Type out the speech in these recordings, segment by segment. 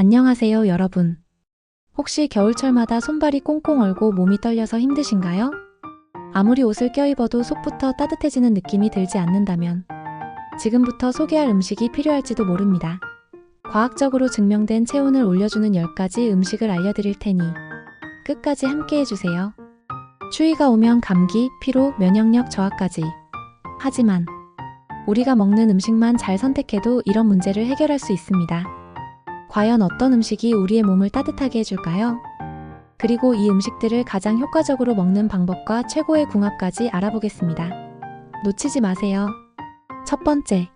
안녕하세요, 여러분. 혹시 겨울철마다 손발이 꽁꽁 얼고 몸이 떨려서 힘드신가요? 아무리 옷을 껴입어도 속부터 따뜻해지는 느낌이 들지 않는다면 지금부터 소개할 음식이 필요할지도 모릅니다. 과학적으로 증명된 체온을 올려주는 10가지 음식을 알려드릴 테니 끝까지 함께 해주세요. 추위가 오면 감기, 피로, 면역력 저하까지. 하지만 우리가 먹는 음식만 잘 선택해도 이런 문제를 해결할 수 있습니다. 과연 어떤 음식이 우리의 몸을 따뜻하게 해줄까요? 그리고 이 음식들을 가장 효과적으로 먹는 방법과 최고의 궁합까지 알아보겠습니다. 놓치지 마세요. 첫 번째,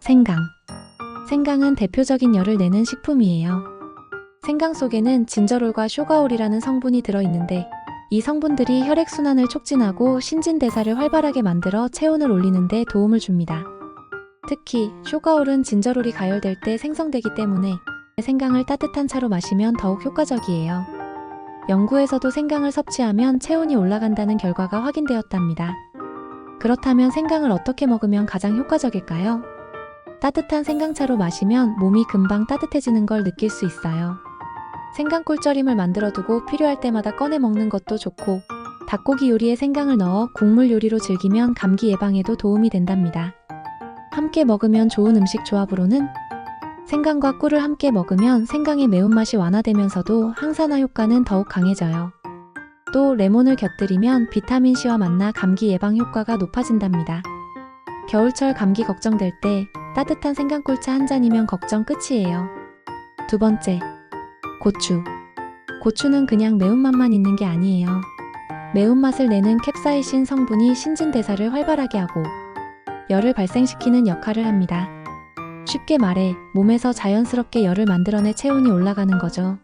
생강. 생강은 대표적인 열을 내는 식품이에요. 생강 속에는 진저롤과 쇼가올이라는 성분이 들어있는데 이 성분들이 혈액순환을 촉진하고 신진대사를 활발하게 만들어 체온을 올리는 데 도움을 줍니다. 특히 쇼가올은 진저롤이 가열될 때 생성되기 때문에 생강을 따뜻한 차로 마시면 더욱 효과적이에요. 연구에서도 생강을 섭취하면 체온이 올라간다는 결과가 확인되었답니다. 그렇다면 생강을 어떻게 먹으면 가장 효과적일까요? 따뜻한 생강차로 마시면 몸이 금방 따뜻해지는 걸 느낄 수 있어요. 생강 꿀절임을 만들어두고 필요할 때마다 꺼내 먹는 것도 좋고, 닭고기 요리에 생강을 넣어 국물 요리로 즐기면 감기 예방에도 도움이 된답니다. 함께 먹으면 좋은 음식 조합으로는 생강과 꿀을 함께 먹으면 생강의 매운맛이 완화되면서도 항산화 효과는 더욱 강해져요. 또 레몬을 곁들이면 비타민C와 만나 감기 예방 효과가 높아진답니다. 겨울철 감기 걱정될 때 따뜻한 생강꿀차 한 잔이면 걱정 끝이에요. 두 번째, 고추. 고추는 그냥 매운맛만 있는 게 아니에요. 매운맛을 내는 캡사이신 성분이 신진대사를 활발하게 하고 열을 발생시키는 역할을 합니다. 쉽게 말해 몸에서 자연스럽게 열을 만들어내 체온이 올라가는 거죠.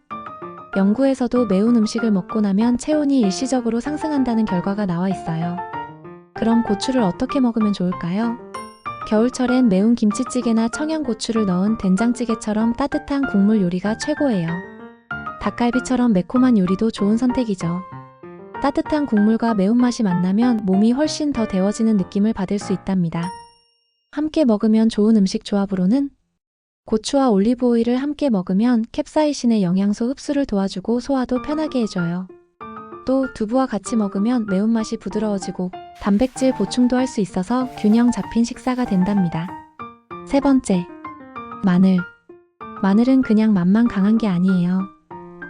연구에서도 매운 음식을 먹고 나면 체온이 일시적으로 상승한다는 결과가 나와 있어요. 그럼 고추를 어떻게 먹으면 좋을까요? 겨울철엔 매운 김치찌개나 청양고추를 넣은 된장찌개처럼 따뜻한 국물 요리가 최고예요. 닭갈비처럼 매콤한 요리도 좋은 선택이죠. 따뜻한 국물과 매운맛이 만나면 몸이 훨씬 더 데워지는 느낌을 받을 수 있답니다. 함께 먹으면 좋은 음식 조합으로는 고추와 올리브 오일을 함께 먹으면 캡사이신의 영양소 흡수를 도와주고 소화도 편하게 해줘요. 또 두부와 같이 먹으면 매운맛이 부드러워지고 단백질 보충도 할 수 있어서 균형 잡힌 식사가 된답니다. 세 번째, 마늘. 마늘은 그냥 맛만 강한 게 아니에요.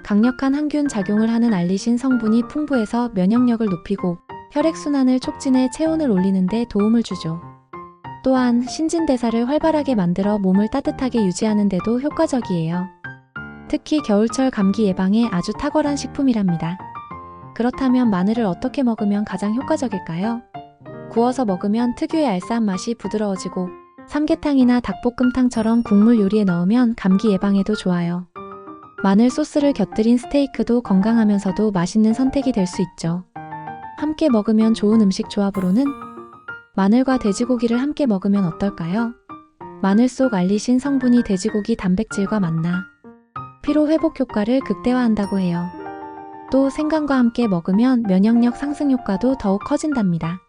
강력한 항균 작용을 하는 알리신 성분이 풍부해서 면역력을 높이고 혈액순환을 촉진해 체온을 올리는 데 도움을 주죠. 또한 신진대사를 활발하게 만들어 몸을 따뜻하게 유지하는 데도 효과적이에요. 특히 겨울철 감기 예방에 아주 탁월한 식품이랍니다. 그렇다면 마늘을 어떻게 먹으면 가장 효과적일까요? 구워서 먹으면 특유의 알싸한 맛이 부드러워지고 삼계탕이나 닭볶음탕처럼 국물 요리에 넣으면 감기 예방에도 좋아요. 마늘 소스를 곁들인 스테이크도 건강하면서도 맛있는 선택이 될 수 있죠. 함께 먹으면 좋은 음식 조합으로는 마늘과 돼지고기를 함께 먹으면 어떨까요? 마늘 속 알리신 성분이 돼지고기 단백질과 만나 피로 회복 효과를 극대화한다고 해요. 또 생강과 함께 먹으면 면역력 상승 효과도 더욱 커진답니다.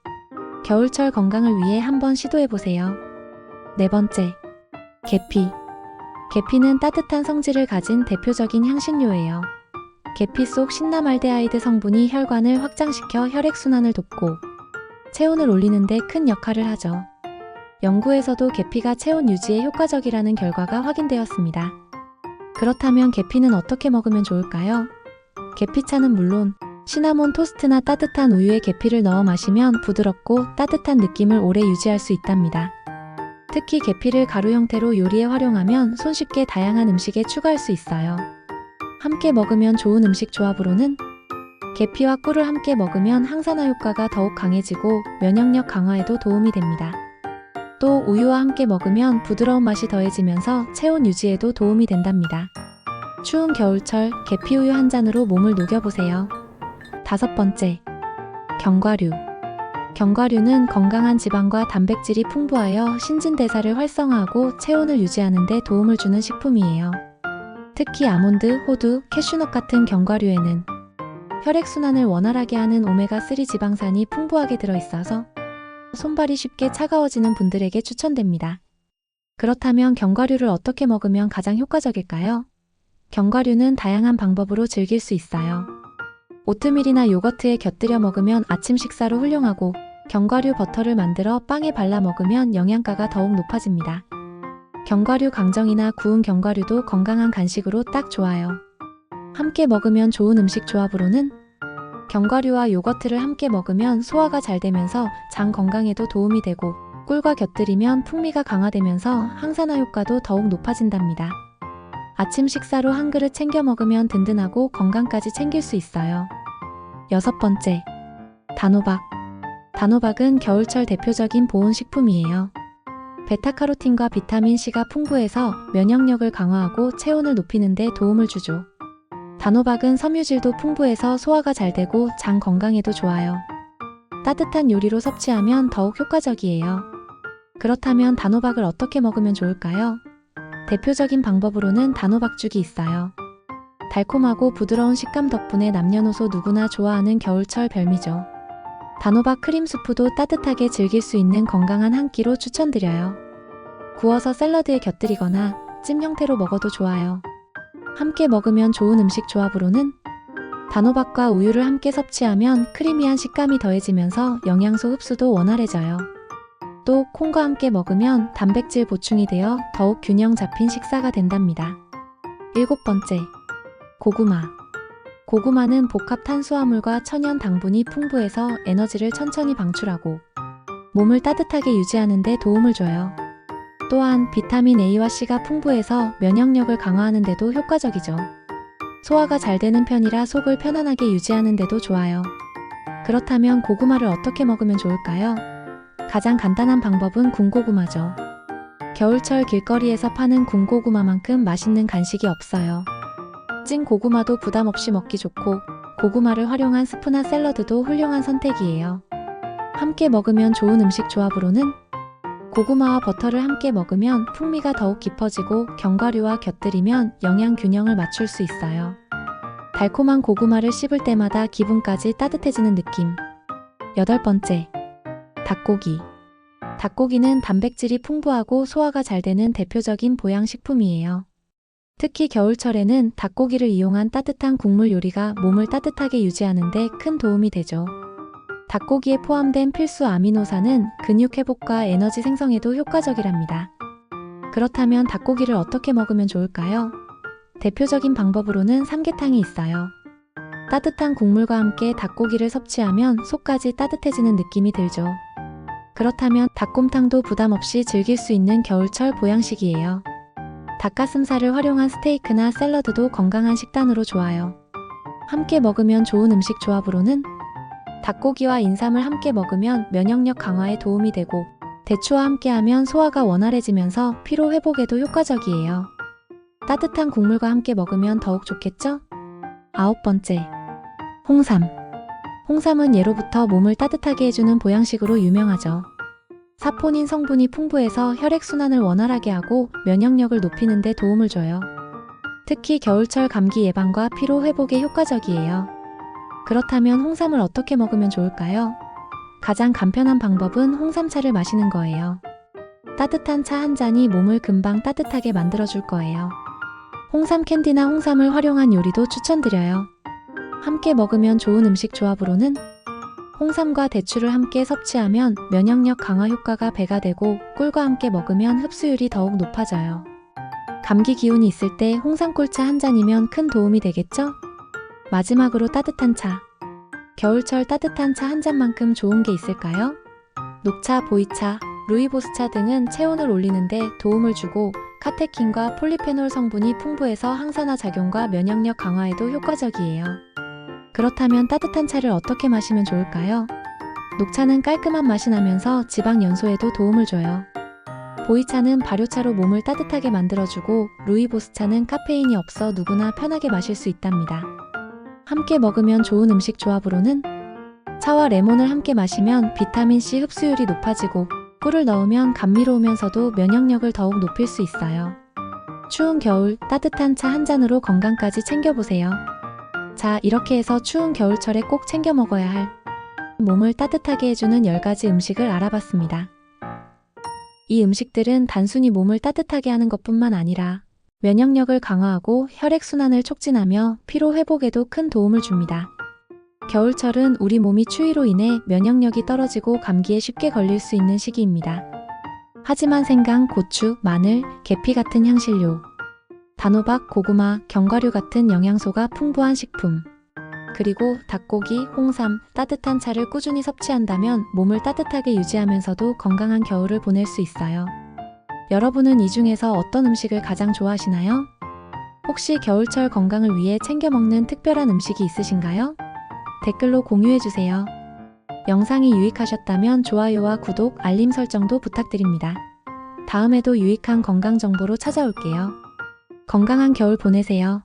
겨울철 건강을 위해 한번 시도해보세요. 네 번째, 계피. 계피는 따뜻한 성질을 가진 대표적인 향신료예요. 계피 속 신나말데하이드 성분이 혈관을 확장시켜 혈액순환을 돕고 체온을 올리는데 큰 역할을 하죠. 연구에서도 계피가 체온 유지에 효과적이라는 결과가 확인되었습니다. 그렇다면 계피는 어떻게 먹으면 좋을까요? 계피차는 물론 시나몬 토스트나 따뜻한 우유에 계피를 넣어 마시면 부드럽고 따뜻한 느낌을 오래 유지할 수 있답니다. 특히 계피를 가루 형태로 요리에 활용하면 손쉽게 다양한 음식에 추가할 수 있어요. 함께 먹으면 좋은 음식 조합으로는 계피와 꿀을 함께 먹으면 항산화 효과가 더욱 강해지고 면역력 강화에도 도움이 됩니다. 또 우유와 함께 먹으면 부드러운 맛이 더해지면서 체온 유지에도 도움이 된답니다. 추운 겨울철 계피우유 한 잔으로 몸을 녹여보세요. 다섯 번째, 견과류. 견과류는 건강한 지방과 단백질이 풍부하여 신진대사를 활성화하고 체온을 유지하는 데 도움을 주는 식품이에요. 특히 아몬드, 호두, 캐슈넛 같은 견과류에는 혈액순환을 원활하게 하는 오메가3 지방산이 풍부하게 들어있어서 손발이 쉽게 차가워지는 분들에게 추천됩니다. 그렇다면 견과류를 어떻게 먹으면 가장 효과적일까요? 견과류는 다양한 방법으로 즐길 수 있어요. 오트밀이나 요거트에 곁들여 먹으면 아침 식사로 훌륭하고 견과류 버터를 만들어 빵에 발라 먹으면 영양가가 더욱 높아집니다. 견과류 강정이나 구운 견과류도 건강한 간식으로 딱 좋아요. 함께 먹으면 좋은 음식 조합으로는 견과류와 요거트를 함께 먹으면 소화가 잘 되면서 장 건강에도 도움이 되고 꿀과 곁들이면 풍미가 강화되면서 항산화 효과도 더욱 높아진답니다. 아침 식사로 한 그릇 챙겨 먹으면 든든하고 건강까지 챙길 수 있어요. 여섯 번째, 단호박. 단호박은 겨울철 대표적인 보온식품이에요. 베타카로틴과 비타민 C가 풍부해서 면역력을 강화하고 체온을 높이는 데 도움을 주죠. 단호박은 섬유질도 풍부해서 소화가 잘 되고 장 건강에도 좋아요. 따뜻한 요리로 섭취하면 더욱 효과적이에요. 그렇다면 단호박을 어떻게 먹으면 좋을까요? 대표적인 방법으로는 단호박죽이 있어요. 달콤하고 부드러운 식감 덕분에 남녀노소 누구나 좋아하는 겨울철 별미죠. 단호박 크림 수프도 따뜻하게 즐길 수 있는 건강한 한 끼로 추천드려요. 구워서 샐러드에 곁들이거나 찜 형태로 먹어도 좋아요. 함께 먹으면 좋은 음식 조합으로는 단호박과 우유를 함께 섭취하면 크리미한 식감이 더해지면서 영양소 흡수도 원활해져요. 또 콩과 함께 먹으면 단백질 보충이 되어 더욱 균형 잡힌 식사가 된답니다. 일곱 번째, 고구마. 고구마는 복합 탄수화물과 천연 당분이 풍부해서 에너지를 천천히 방출하고 몸을 따뜻하게 유지하는 데 도움을 줘요. 또한 비타민 A와 C가 풍부해서 면역력을 강화하는 데도 효과적이죠. 소화가 잘 되는 편이라 속을 편안하게 유지하는 데도 좋아요. 그렇다면 고구마를 어떻게 먹으면 좋을까요? 가장 간단한 방법은 군고구마죠. 겨울철 길거리에서 파는 군고구마만큼 맛있는 간식이 없어요. 찐 고구마도 부담 없이 먹기 좋고 고구마를 활용한 스프나 샐러드도 훌륭한 선택이에요. 함께 먹으면 좋은 음식 조합으로는 고구마와 버터를 함께 먹으면 풍미가 더욱 깊어지고 견과류와 곁들이면 영양 균형을 맞출 수 있어요. 달콤한 고구마를 씹을 때마다 기분까지 따뜻해지는 느낌. 여덟 번째, 닭고기. 닭고기는 단백질이 풍부하고 소화가 잘 되는 대표적인 보양식품이에요. 특히 겨울철에는 닭고기를 이용한 따뜻한 국물 요리가 몸을 따뜻하게 유지하는 데 큰 도움이 되죠. 닭고기에 포함된 필수 아미노산은 근육 회복과 에너지 생성에도 효과적이랍니다. 그렇다면 닭고기를 어떻게 먹으면 좋을까요? 대표적인 방법으로는 삼계탕이 있어요. 따뜻한 국물과 함께 닭고기를 섭취하면 속까지 따뜻해지는 느낌이 들죠. 그렇다면 닭곰탕도 부담 없이 즐길 수 있는 겨울철 보양식이에요. 닭가슴살을 활용한 스테이크나 샐러드도 건강한 식단으로 좋아요. 함께 먹으면 좋은 음식 조합으로는 닭고기와 인삼을 함께 먹으면 면역력 강화에 도움이 되고 대추와 함께하면 소화가 원활해지면서 피로 회복에도 효과적이에요. 따뜻한 국물과 함께 먹으면 더욱 좋겠죠? 아홉 번째, 홍삼. 홍삼은 예로부터 몸을 따뜻하게 해주는 보양식으로 유명하죠. 사포닌 성분이 풍부해서 혈액순환을 원활하게 하고 면역력을 높이는 데 도움을 줘요. 특히 겨울철 감기 예방과 피로 회복에 효과적이에요. 그렇다면 홍삼을 어떻게 먹으면 좋을까요? 가장 간편한 방법은 홍삼차를 마시는 거예요. 따뜻한 차 한 잔이 몸을 금방 따뜻하게 만들어줄 거예요. 홍삼 캔디나 홍삼을 활용한 요리도 추천드려요. 함께 먹으면 좋은 음식 조합으로는 홍삼과 대추를 함께 섭취하면 면역력 강화 효과가 배가 되고 꿀과 함께 먹으면 흡수율이 더욱 높아져요. 감기 기운이 있을 때 홍삼꿀차 한 잔이면 큰 도움이 되겠죠? 마지막으로 따뜻한 차. 겨울철 따뜻한 차 한 잔만큼 좋은 게 있을까요? 녹차, 보이차, 루이보스차 등은 체온을 올리는데 도움을 주고 카테킨과 폴리페놀 성분이 풍부해서 항산화 작용과 면역력 강화에도 효과적이에요. 그렇다면 따뜻한 차를 어떻게 마시면 좋을까요? 녹차는 깔끔한 맛이 나면서 지방 연소에도 도움을 줘요. 보이차는 발효차로 몸을 따뜻하게 만들어주고 루이보스차는 카페인이 없어 누구나 편하게 마실 수 있답니다. 함께 먹으면 좋은 음식 조합으로는 차와 레몬을 함께 마시면 비타민C 흡수율이 높아지고 꿀을 넣으면 감미로우면서도 면역력을 더욱 높일 수 있어요. 추운 겨울 따뜻한 차 한 잔으로 건강까지 챙겨보세요. 자, 이렇게 해서 추운 겨울철에 꼭 챙겨 먹어야 할 몸을 따뜻하게 해주는 10가지 음식을 알아봤습니다. 이 음식들은 단순히 몸을 따뜻하게 하는 것뿐만 아니라 면역력을 강화하고 혈액순환을 촉진하며 피로 회복에도 큰 도움을 줍니다. 겨울철은 우리 몸이 추위로 인해 면역력이 떨어지고 감기에 쉽게 걸릴 수 있는 시기입니다. 하지만 생강, 고추, 마늘, 계피 같은 향신료, 단호박, 고구마, 견과류 같은 영양소가 풍부한 식품, 그리고 닭고기, 홍삼, 따뜻한 차를 꾸준히 섭취한다면 몸을 따뜻하게 유지하면서도 건강한 겨울을 보낼 수 있어요. 여러분은 이 중에서 어떤 음식을 가장 좋아하시나요? 혹시 겨울철 건강을 위해 챙겨 먹는 특별한 음식이 있으신가요? 댓글로 공유해주세요. 영상이 유익하셨다면 좋아요와 구독, 알림 설정도 부탁드립니다. 다음에도 유익한 건강 정보로 찾아올게요. 건강한 겨울 보내세요.